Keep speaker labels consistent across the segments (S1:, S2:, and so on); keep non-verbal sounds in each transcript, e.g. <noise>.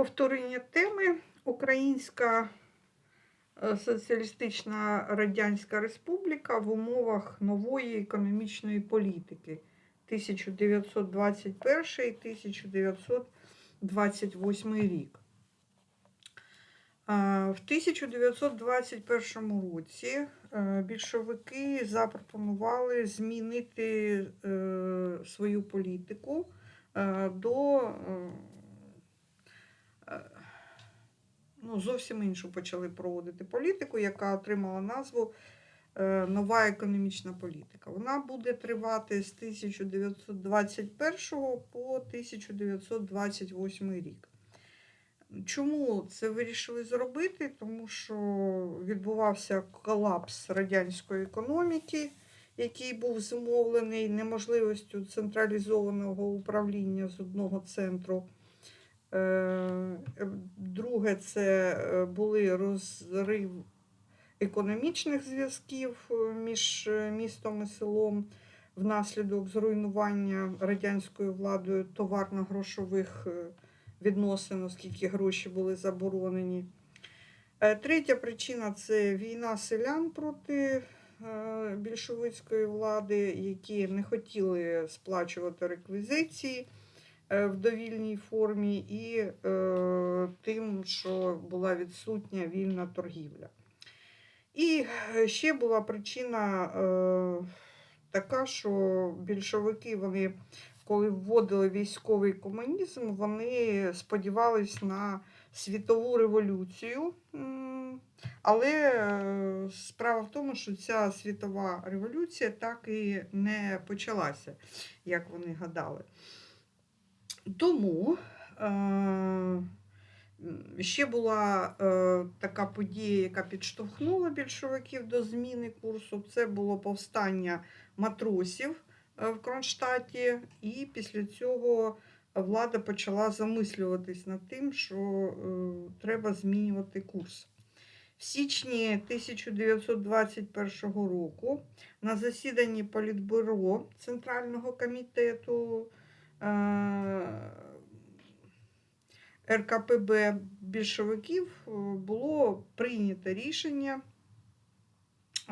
S1: Повторення теми Українська е, Соціалістична Радянська Республіка в умовах нової економічної політики 1921-1928 рік. В 1921 році е, більшовики запропонували змінити е, свою політику е, до е, е, ну, зовсім іншу почали проводити політику, яка отримала назву е, Нова економічна політика. Вона буде тривати з 1921 по 1928 рік. Чому це вирішили зробити? Тому що відбувався колапс радянської економіки, який був зумовлений неможливістю централізованого управління з одного центру. Е, Друге, це е, були розрив економічних зв'язків е, між містом і селом внаслідок зруйнування радянською владою товарно-грошових відносин, оскільки гроші були заборонені. Третя причина це війна селян проти більшовицької влади, які не хотіли сплачувати реквізиції в довільній формі, і е, тим, що була відсутня вільна торгівля. І е, ще була причина е, така, що більшовики, вони, коли вводили військовий комунізм, вони сподівались на світову революцію. Але е, справа в тому, що ця світова революція так і не почалася, як вони гадали. Тому е, ще була е, така подія, яка підштовхнула більшовиків до зміни курсу. Це було повстання матросів е, в Кронштадті, і після цього влада почала замислюватись над тим, що треба змінювати курс. В січні 1921 року на засіданні Політбюро Центрального комітету РКПБ більшовиків е, було прийнято рішення,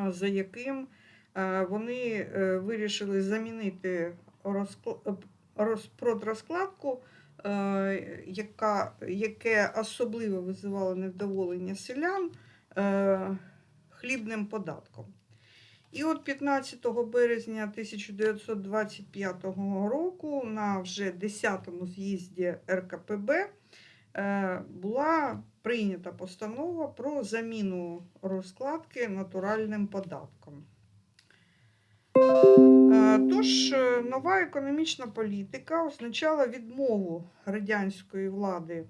S1: за яким е, вони е, вирішили замінити розкла- е, роз- продрозкладку, е, яка, яке особливо визивало невдоволення селян е, хлібним податком. І от 15 березня 1925 року на вже 10-му з'їзді РКПБ е, була прийнята постанова про заміну розкладки натуральним податком. Е, Тож е, нова економічна політика означала відмову радянської влади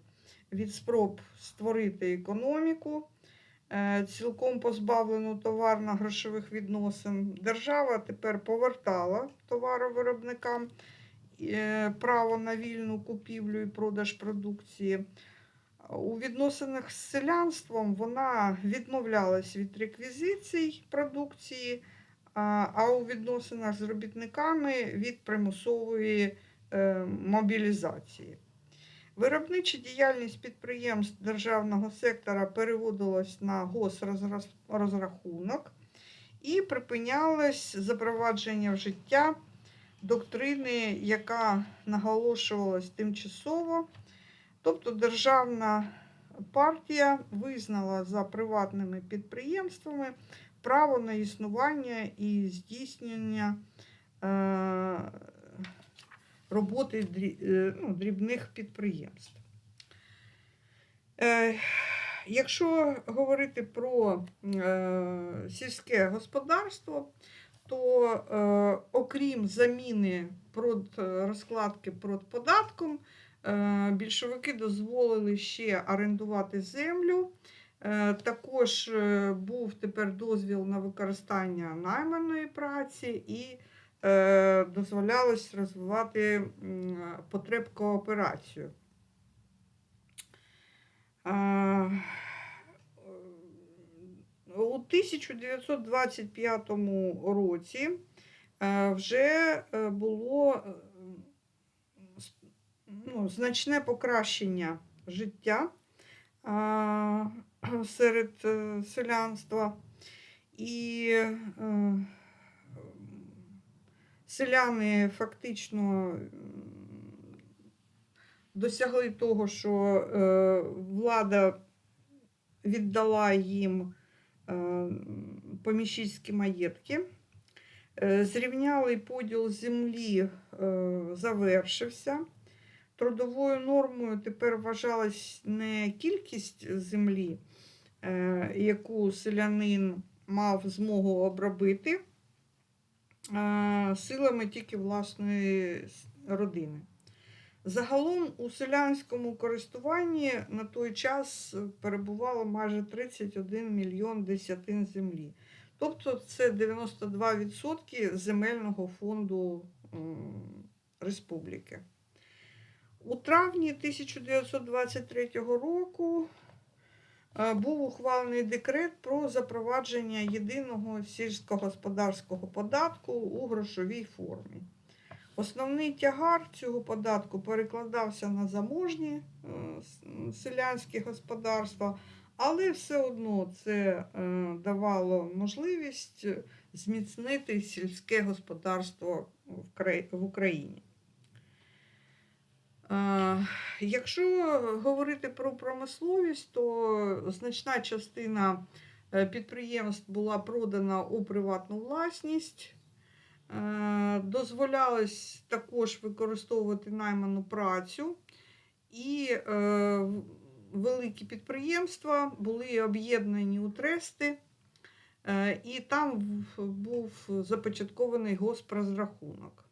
S1: від спроб створити економіку, цілком позбавлену товарно-грошових відносин. Держава тепер повертала товаровиробникам е, право на вільну купівлю і продаж продукції. У відносинах з селянством вона відмовлялась від реквізицій продукції, а а у відносинах з робітниками від примусової е, мобілізації. Виробнича діяльність підприємств державного сектора переводилась на госрозрахунок і припинялось запровадження в життя доктрини, яка наголошувалась тимчасово. Тобто державна партія визнала за приватними підприємствами право на існування і здійснення е, роботи е, ну, дрібних підприємств. Е, Якщо говорити про е, сільське господарство, то окрім заміни розкладки продподатком, більшовики дозволили ще орендувати землю. Також був тепер дозвіл на використання найманої праці і дозволялось розвивати потреб кооперацію. У 1925 році е, вже е, було е, ну, значне покращення життя серед е, селянства. І е, селяни фактично досягли того, що е, влада віддала їм е, поміщицькі маєтки. Е, Зрівнялий поділ землі завершився. Трудовою нормою тепер вважалась не кількість землі, яку селянин мав змогу обробити силами тільки власної родини. Загалом у селянському користуванні на той час перебувало майже 31 мільйон десятин землі. Тобто це 92% земельного фонду республіки. У травні 1923 року був ухвалений декрет про запровадження єдиного сільськогосподарського податку у грошовій формі. Основний тягар цього податку перекладався на заможні е, селянські господарства, але все одно це е, давало можливість зміцнити сільське господарство в Україні. Якщо говорити про промисловість, то значна частина е, підприємств була продана у приватну власність. Е, Дозволялось також використовувати найману працю, і е, великі підприємства були об'єднані у трести, і там був започаткований госпрозрахунок.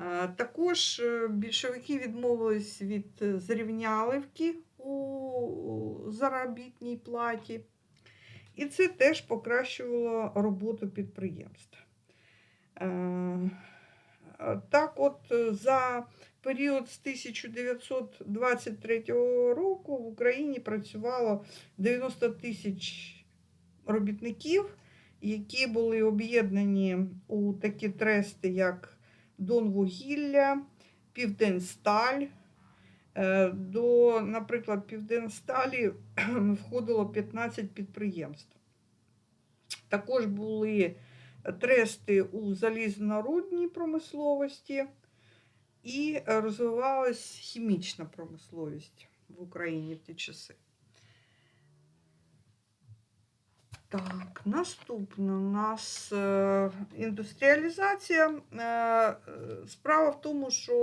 S1: Е, Також е, більшовики відмовились від е, зрівняливки у заробітній платі, і це теж покращувало роботу підприємств. Е, Так, от за період з 1923 року в Україні працювало 90 тисяч робітників, які були об'єднані у такі трести, як Донвугілля, Південсталь. Е, До, наприклад, Південсталі <clears throat> входило 15 підприємств. Також були трести у залізнорудній промисловості і розвивалась хімічна промисловість в Україні в ті часи. Так, наступне у нас е, індустріалізація. Е, е, справа в тому, що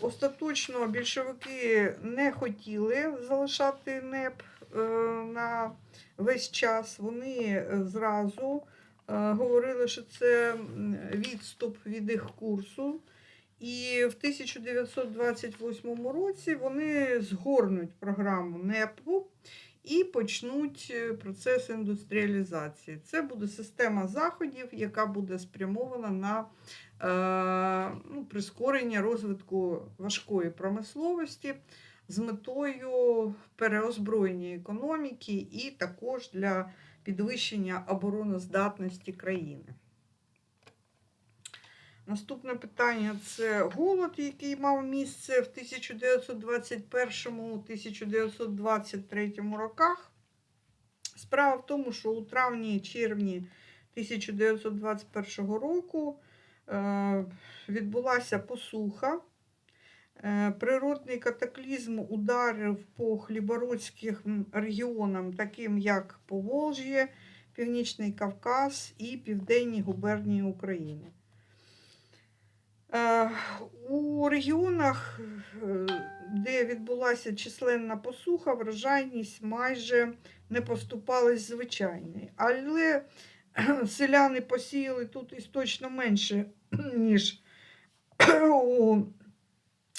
S1: остаточно більшовики не хотіли залишати НЕП на весь час. Вони зразу говорили, що це відступ від їх курсу. І в 1928 році вони згорнуть програму НЕПу і почнуть е, процес індустріалізації. Це буде система заходів, яка буде спрямована на е, ну, прискорення розвитку важкої промисловості з метою переозброєння економіки і також для підвищення обороноздатності країни. Наступне питання це голод, який мав місце в 1921-1923 роках. Справа в тому, що у травні-червні 1921 року е, відбулася посуха. Е, Природний катаклізм ударив по хлібородських регіонам, таким як Поволжє, Північний Кавказ і Південні губернії України. Е, У регіонах, е, де відбулася численна посуха, врожайність майже не поступалась звичайної. Але селяни посіяли тут істочно менше, ніж у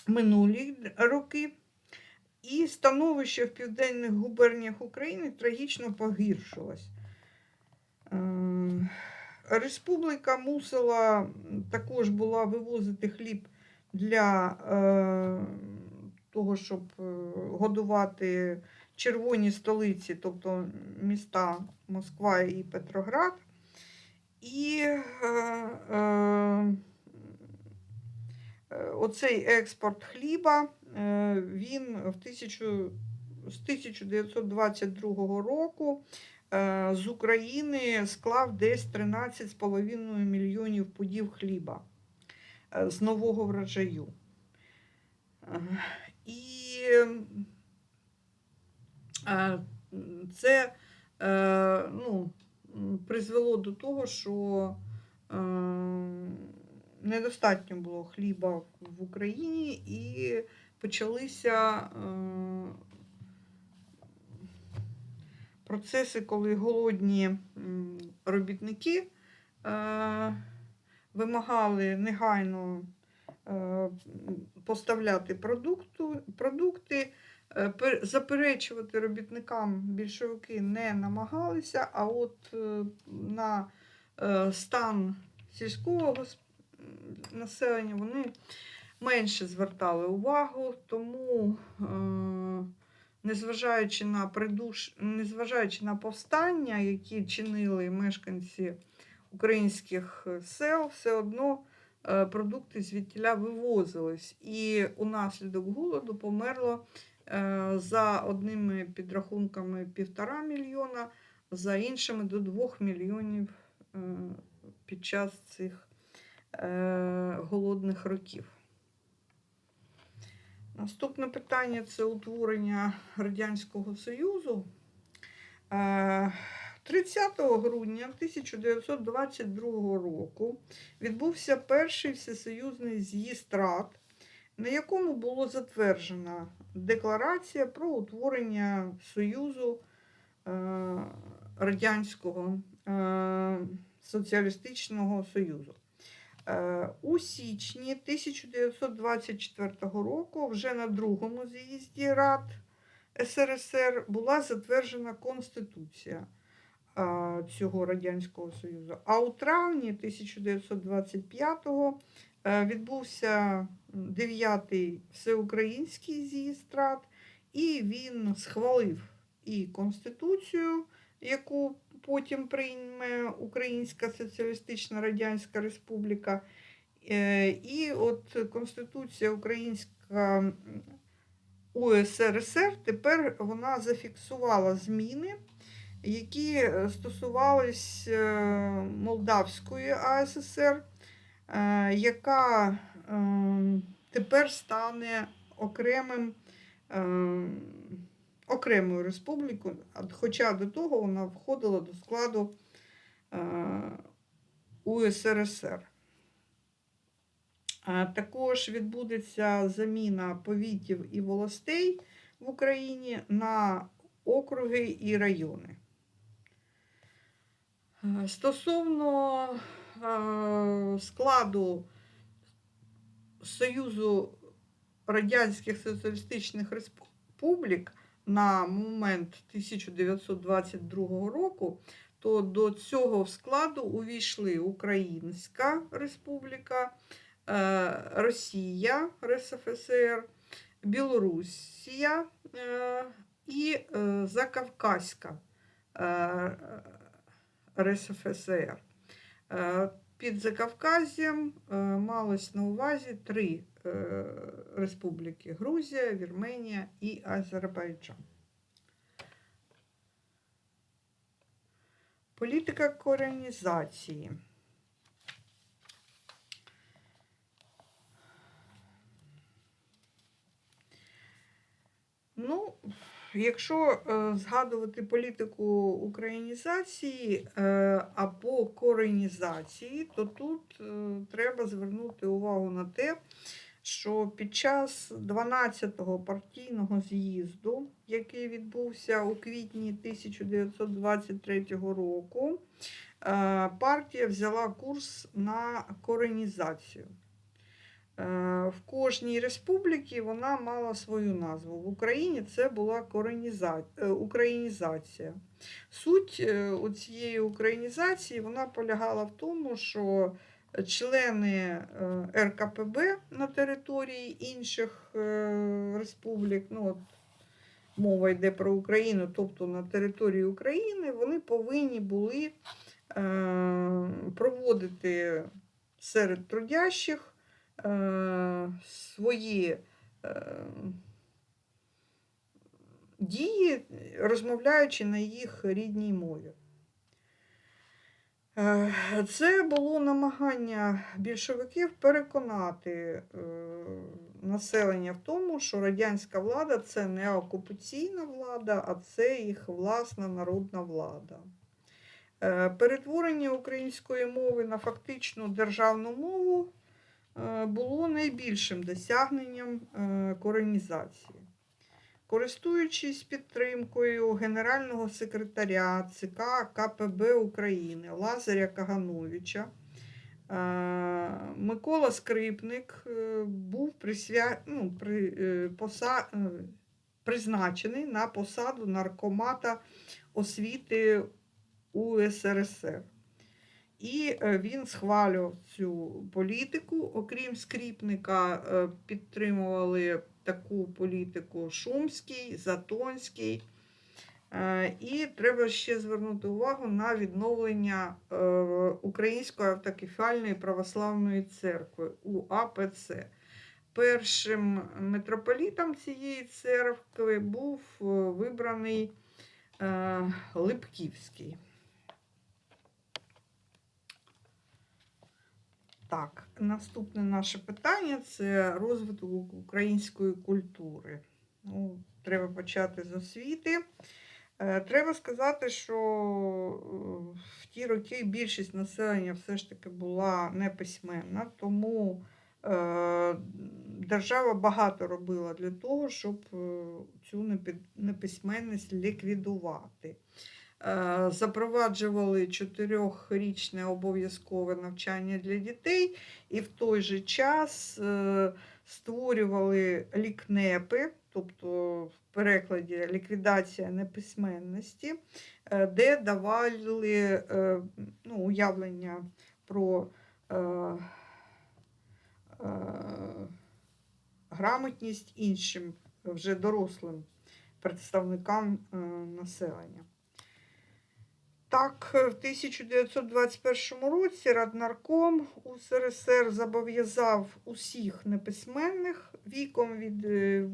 S1: минулі роки. І становище в південних губерніях України трагічно погіршилось. Республіка мусила також була вивозити хліб для е, того, щоб е, годувати червоні столиці, тобто міста Москва і Петроград. І е, е, е, оцей експорт хліба е, він в тисячу, з 1922 року з України склав десь 13,5 мільйонів пудів хліба е, з нового врожаю. Е, І е, це е, ну, призвело до того, що е, недостатньо було хліба в Україні і почалися е, процеси, коли голодні робітники е, вимагали негайно е, поставляти продукти. Е, Заперечувати робітникам більшовики не намагалися, а от на стан сільського населення вони менше звертали увагу, тому, незважаючи на придуш... незважаючи на повстання, які чинили мешканці українських е, сел, все одно е, продукти звідтіля вивозились. І унаслідок голоду померло е, за одними підрахунками півтора мільйона, за іншими до двох мільйонів під час цих голодних років. Наступне питання це утворення Радянського Союзу. Е, 30 грудня 1922 року відбувся перший всесоюзний з'їзд рад, на якому було затверджена декларація про утворення Союзу е, Радянського е, Соціалістичного Союзу. Е, У січні 1924 року, вже на другому з'їзді Рад СРСР, була затверджена Конституція е, цього Радянського Союзу. А у травні 1925-го е, відбувся 9-й всеукраїнський з'їзд Рад, і він схвалив і Конституцію, яку потім прийме Українська Соціалістична Радянська Республіка. Е, І от Конституція Українська УСРСР тепер вона зафіксувала зміни, які стосувались е, Молдавської АССР, е, яка е, тепер стане окремим. Е, окремою республікою, хоча до того вона входила до складу е, УСРСР. Також відбудеться заміна повітів і волостей в Україні на округи і райони. Е, Стосовно е, складу Союзу Радянських Соціалістичних Республік на момент 1922 року, то до цього складу увійшли Українська Республіка, е, Росія РСФСР, Білорусія е, і е, Закавказька РСФСР. Під Закавказ'ям малось на увазі три республіки: Грузія, Вірменія і Азербайджан. Політика коренізації. Ну, якщо е, згадувати політику українізації е, або коренізації, то тут е, треба звернути увагу на те, що під час 12-го партійного з'їзду, який відбувся у квітні 1923 року, е, партія взяла курс на коренізацію. Е, В кожній республіці вона мала свою назву. В Україні це була е, українізація. Суть цієї українізації вона полягала в тому, що члени е, РКПБ на території інших е, республік, ну от мова йде про Україну, тобто на території України, вони повинні були е, проводити серед трудящих свої дії, розмовляючи на їх рідній мові. Е, Це було намагання більшовиків переконати е, населення в тому, що радянська влада це не окупаційна влада, а це їх власна народна влада. Е, Перетворення української мови на фактичну державну мову було найбільшим досягненням коронізації. Користуючись підтримкою генерального секретаря ЦК КПБ України Лазаря Кагановича, е, Микола Скрипник е, був присвя... ну, при... е, поса... призначений на посаду наркомата освіти УСРСР. І він схвалював цю політику. Окрім скріпника, е, підтримували таку політику Шумський, Затонський. Е, І треба ще звернути увагу на відновлення е, Української автокефальної православної церкви УАПЦ. Першим митрополітом цієї церкви був е, вибраний Липківський. Так, наступне наше питання це розвиток української культури. Ну, треба почати з освіти. Е, Треба сказати, що е, в ті роки більшість населення все ж таки була неписьменна, тому е, держава багато робила для того, щоб цю неписьменність ліквідувати. Е, Запроваджували чотирьохрічне обов'язкове навчання для дітей, і в той же час е, створювали лікнепи, тобто в перекладі ліквідація неписьменності, е, де давали ну, уявлення про грамотність іншим вже дорослим представникам населення. Так, в 1921 році Раднарком УСРСР зобов'язав усіх неписьменних віком від е,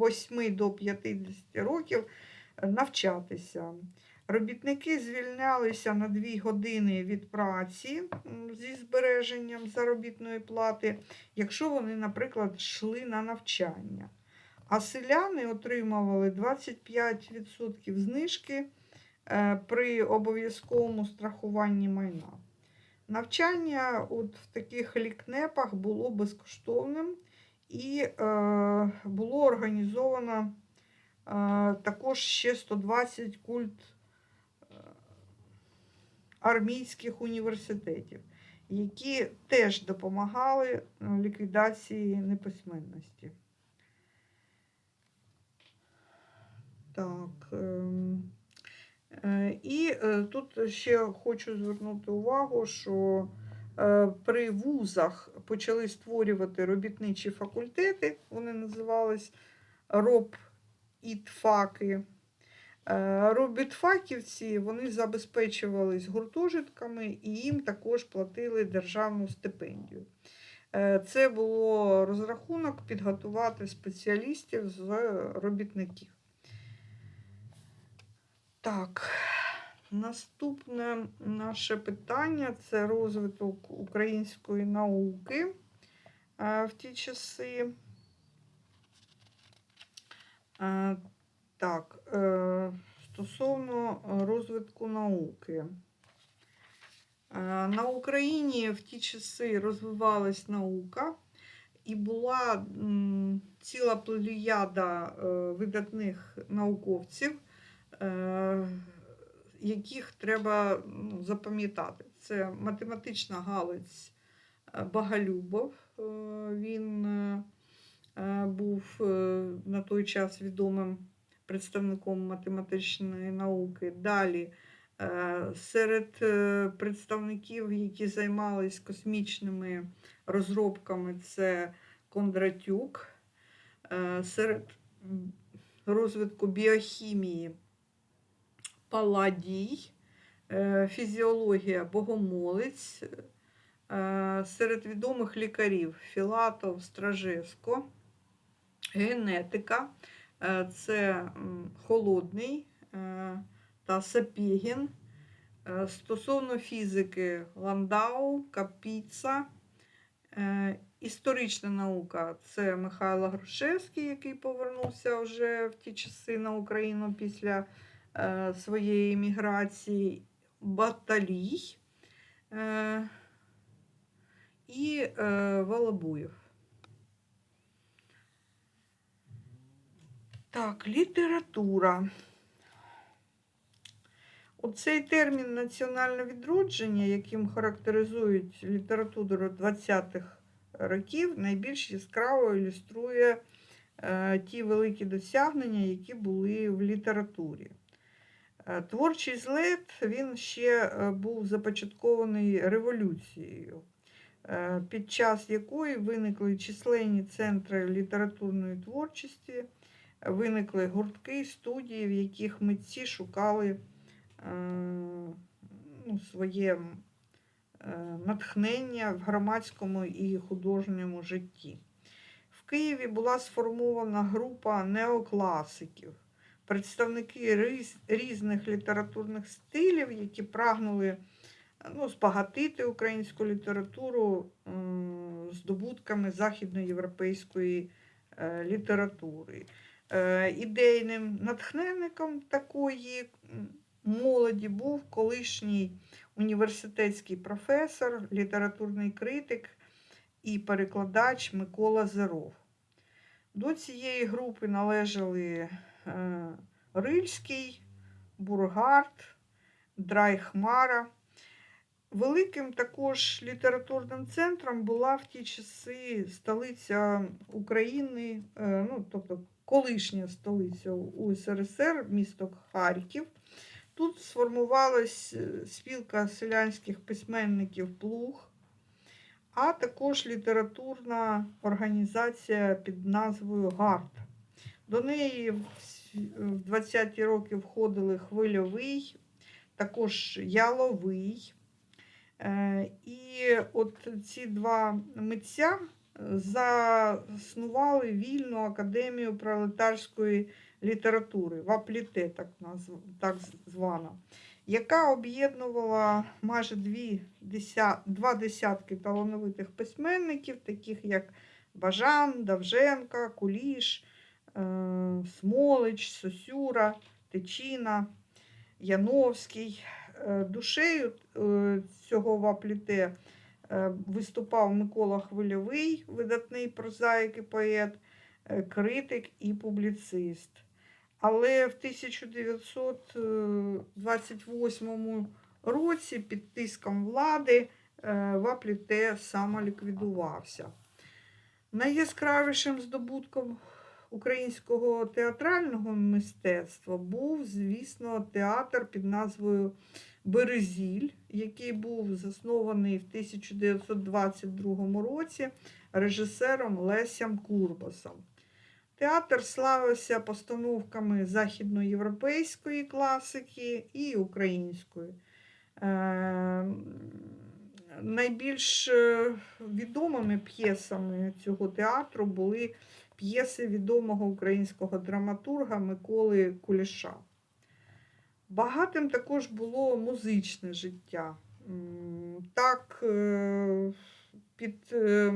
S1: 8 до 50 років е, навчатися. Робітники звільнялися на 2 години від праці зі збереженням заробітної плати, якщо вони, наприклад, йшли на навчання. А селяни отримували 25% знижки е, при обов'язковому страхуванні майна. Навчання от в таких лікнепах було безкоштовним і е, було організовано е, також ще 120 культ е, армійських університетів, які теж допомагали е, ліквідації неписьменності. Так. Е, І е, тут ще хочу звернути увагу, що е, при вузах почали створювати робітничі факультети, вони називались робітфаки. Е, Робітфаківці вони забезпечувались гуртожитками і їм також платили державну стипендію. Е, Це було розрахунок підготувати спеціалістів з робітників. Так, наступне наше питання це розвиток української науки е, в ті часи. Е, Так, е, стосовно розвитку науки. На Україні в ті часи розвивалась наука, і була ціла плеяда видатних науковців, яких треба ну, запам'ятати. Це математична галузь е, Багалюбов. е, Він е, е, був е, на той час відомим представником математичної науки. Далі е, серед е, представників, які займались космічними розробками, це Кондратюк. Е, Серед розвитку біохімії Паладій, е, фізіологія Богомолець. Е, Серед відомих лікарів Філатов, Стражевсько. генетика, е, це холодний та Сапєгін. Е, Стосовно фізики Ландау, Капіца. Історична наука це Михайло Грушевський, який повернувся вже в ті часи на Україну після своєї міграції, Баталій е, і е, Волобуєв. Так, література. Оцей термін національне відродження, яким характеризують літературу 20-х років, найбільш яскраво ілюструє е, ті великі досягнення, які були в літературі. Е, Творчий злет він ще е, був започаткований революцією, е, під час якої виникли численні центри літературної творчості, виникли гуртки, студії, в яких митці шукали ну, своє натхнення в громадському і художньому житті. В Києві була сформована група неокласиків, представники різ- різних літературних стилів, які прагнули ну, збагатити українську літературу здобутками західноєвропейської е, літератури. Е, Ідейним натхненником такої молоді був колишній університетський професор, літературний критик і перекладач Микола Зеров. До цієї групи належали Рильський, Бургард, Драйхмара. Великим також літературним центром була в ті часи столиця України, е, ну, тобто колишня столиця УСРСР, місто Харків. Тут сформувалась е, спілка селянських письменників Плуг, а також літературна організація під назвою ГАРД. До неї в 20-ті роки входили Хвильовий, також Яловий. Е, І от ці два митця заснували вільну академію пролетарської літератури, ВАПЛІТЕ, так, назв... так звана, яка об'єднувала майже дві деся... два десятки талановитих письменників, таких як Бажан, Давженка, Куліш, Смолич, Сосюра, Тичина, Яновський. Е, Душею е, цього вапліте е, виступав Микола Хвильовий, видатний прозаїк і поет, е, критик і публіцист. Але в 1928 році під тиском влади е, Вапліте самоліквідувався. Найяскравішим здобутком українського театрального мистецтва був, звісно, театр під назвою Березіль, який був заснований в 1922 році режисером Лесям Курбасом. Театр славився постановками західноєвропейської класики і української. Найбільш е, відомими п'єсами цього театру були п'єси відомого українського драматурга Миколи Куліша. Багатим також було музичне життя. Так, е, під е,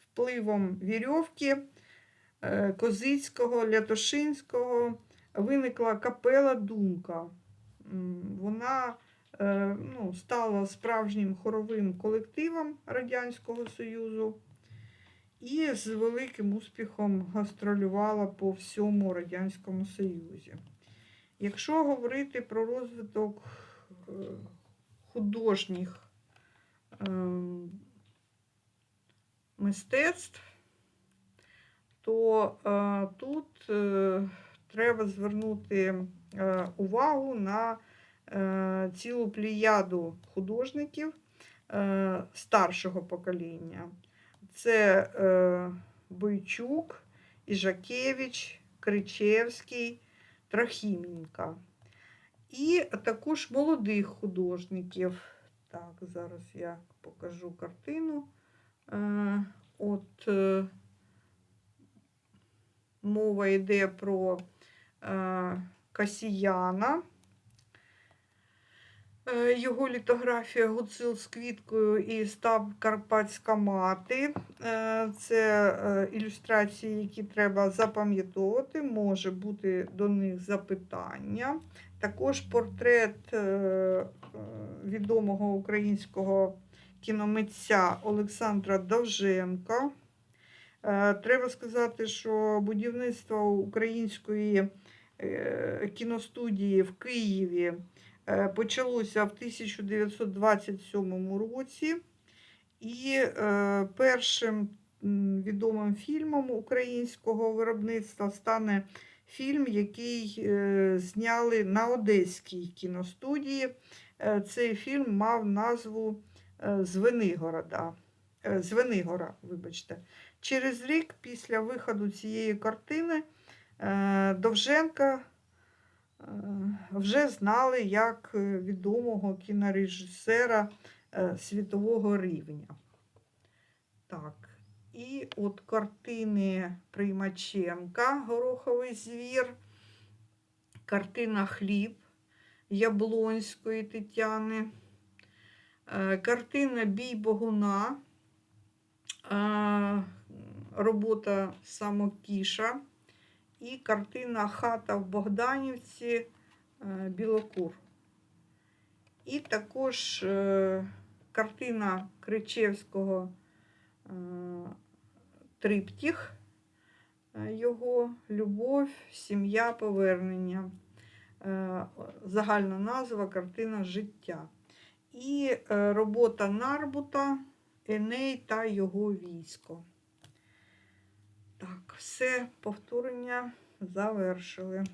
S1: впливом вірьовки Козицького, Лятошинського виникла капела Думка. Вона ну, стала справжнім хоровим колективом Радянського Союзу і з великим успіхом гастролювала по всьому Радянському Союзі. Якщо говорити про розвиток е, художніх ем, мистецтв, то е, тут е, треба звернути е, увагу на е, цілу плеяду художників е, старшого покоління. Це е, Бойчук, Іжакевич, Кричевський, Трохіменка. І також молодих художників. Так, зараз я покажу картину. Е, От е, мова йде про е, Касіяна. Е, Його літографія Гуцил з квіткою і став Карпатська мати. Е, Це е, ілюстрації, які треба запам'ятовувати, може бути до них запитання. Також портрет відомого українського кіномитця Олександра Довженка. Треба сказати, що будівництво української кіностудії в Києві почалося в 1927 році. І е, першим відомим фільмом українського виробництва стане фільм, який е, зняли на Одеській кіностудії. Е, Цей фільм мав назву е, Звенигорода. Е, Звенигора, вибачте. Через рік після виходу цієї картини е, Довженка е, вже знали як е, відомого кінорежисера е, світового рівня. Так. І от картини Приймаченка Гороховий звір, картина Хліб Яблонської Тетяни, е, картина Бій Богуна, е, робота Самокіша і картина Хата в Богданівці е, Білокур. І також е, картина Кричевського е, Триптіх, його Любов, сім'я, повернення. Загальна назва картина життя. І робота Нарбута Еней та його військо. Так, все повторення завершили.